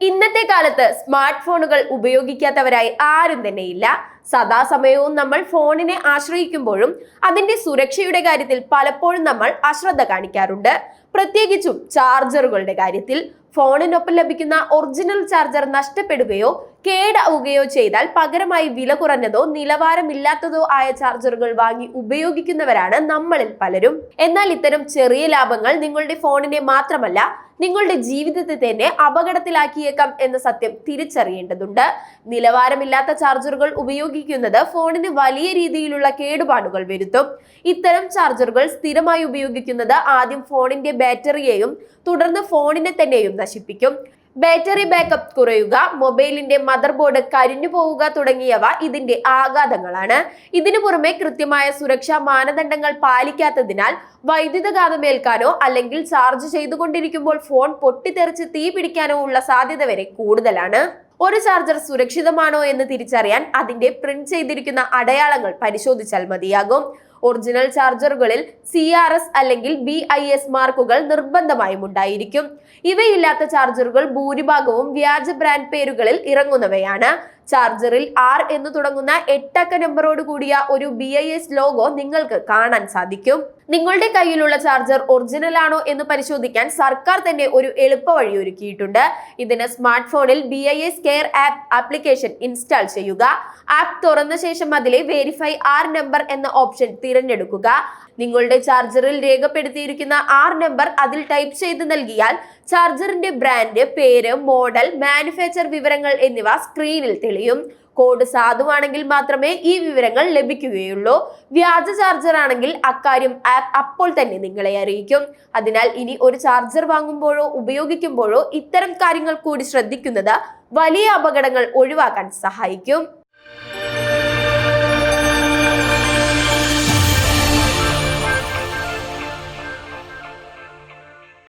ഇന്നത്തെ കാലത്ത് സ്മാർട്ട് ഫോണുകൾ ഉപയോഗിക്കാത്തവരായി ആരും തന്നെ ഇല്ല സദാസമയവും നമ്മൾ ഫോണിനെ ആശ്രയിക്കുമ്പോഴും അതിന്റെ സുരക്ഷയുടെ കാര്യത്തിൽ പലപ്പോഴും നമ്മൾ അശ്രദ്ധ കാണിക്കാറുണ്ട്. പ്രത്യേകിച്ചും ചാർജറുകളുടെ കാര്യത്തിൽ ഫോണിനൊപ്പം ലഭിക്കുന്ന ഒറിജിനൽ ചാർജർ നഷ്ടപ്പെടുകയോ കേടാവുകയോ ചെയ്താൽ പകരമായി വില കുറഞ്ഞതോ നിലവാരമില്ലാത്തതോ ആയ ചാർജറുകൾ വാങ്ങി ഉപയോഗിക്കുന്നവരാണ് നമ്മളിൽ പലരും. എന്നാൽ ഇത്തരം ചെറിയ ലാഭങ്ങൾ നിങ്ങളുടെ ഫോണിനെ മാത്രമല്ല നിങ്ങളുടെ ജീവിതത്തെ തന്നെ അപകടത്തിലാക്കിയേക്കാം എന്ന സത്യം തിരിച്ചറിയേണ്ടതുണ്ട്. നിലവാരമില്ലാത്ത ചാർജറുകൾ ഉപയോഗിക്കുന്നത് ഫോണിന് വലിയ രീതിയിലുള്ള കേടുപാടുകൾ വരുത്തും. ഇത്തരം ചാർജറുകൾ സ്ഥിരമായി ഉപയോഗിക്കുന്നത് ആദ്യം ഫോണിന്റെ ബാറ്ററിയെയും തുടർന്ന് ഫോണിനെ തന്നെയും നശിപ്പിക്കും. ബാറ്ററി ബാക്കപ്പ് കുറയുക മൊബൈലിന്റെ മദർ ബോർഡ് കരിഞ്ഞു പോവുക തുടങ്ങിയവ ഇതിന്റെ ആഘാതങ്ങളാണ്. ഇതിനു പുറമെ കൃത്യമായ സുരക്ഷാ മാനദണ്ഡങ്ങൾ പാലിക്കാത്തതിനാൽ വൈദ്യുതഘാതമേൽക്കാനോ അല്ലെങ്കിൽ ചാർജ് ചെയ്തുകൊണ്ടിരിക്കുമ്പോൾ ഫോൺ പൊട്ടിത്തെറിച്ച് തീ പിടിക്കാനോ ഉള്ള സാധ്യത വരെ കൂടുതലാണ്. ഒരു ചാർജർ സുരക്ഷിതമാണോ എന്ന് തിരിച്ചറിയാൻ അതിന്റെ പ്രിന്റ് ചെയ്തിരിക്കുന്ന അടയാളങ്ങൾ പരിശോധിച്ചാൽ മതിയാകും. ഒറിജിനൽ ചാർജറുകളിൽ സി ആർ എസ് അല്ലെങ്കിൽ ബി ഐ എസ് മാർക്കുകൾ നിർബന്ധമായും ഉണ്ടായിരിക്കും. ഇവയില്ലാത്ത ചാർജറുകൾ ഭൂരിഭാഗവും വ്യാജ ബ്രാൻഡ് പേരുകളിൽ ഇറങ്ങുന്നവയാണ്. ചാർജറിൽ ആർ എന്ന് തുടങ്ങുന്ന എട്ടക്ക നമ്പറോട് കൂടിയ ഒരു ബി ഐ എസ് ലോഗോ നിങ്ങൾക്ക് കാണാൻ സാധിക്കും. നിങ്ങളുടെ കയ്യിലുള്ള ചാർജർ ഒറിജിനൽ ആണോ എന്ന് പരിശോധിക്കാൻ സർക്കാർ തന്നെ ഒരു എളുപ്പ വഴി ഒരുക്കിയിട്ടുണ്ട്. ഇതിന് സ്മാർട്ട് ഫോണിൽ B I S care app application install ചെയ്യുക. ആപ്പ് തുറന്ന ശേഷം അതിലെ വെരിഫൈ ആർ നമ്പർ എന്ന ഓപ്ഷൻ തിരഞ്ഞെടുക്കുക. നിങ്ങളുടെ ചാർജറിൽ രേഖപ്പെടുത്തിയിരിക്കുന്ന ആർ നമ്പർ അതിൽ ടൈപ്പ് ചെയ്ത് നൽകിയാൽ ചാർജറിന്റെ ബ്രാൻഡ് പേര് മോഡൽ മാനുഫാക്ചർ വിവരങ്ങൾ എന്നിവ സ്ക്രീനിൽ തെളിയും. കോഡ് സാധുവാണെങ്കിൽ മാത്രമേ ഈ വിവരങ്ങൾ ലഭിക്കുകയുള്ളൂ. വ്യാജ ചാർജർ ആണെങ്കിൽ അക്കാര്യം ആപ്പ് അപ്പോൾ തന്നെ നിങ്ങളെ അറിയിക്കും. അതിനാൽ ഇനി ഒരു ചാർജർ വാങ്ങുമ്പോഴോ ഉപയോഗിക്കുമ്പോഴോ ഇത്തരം കാര്യങ്ങൾ കൂടി ശ്രദ്ധിക്കുന്നത് വലിയ അപകടങ്ങൾ ഒഴിവാക്കാൻ സഹായിക്കും.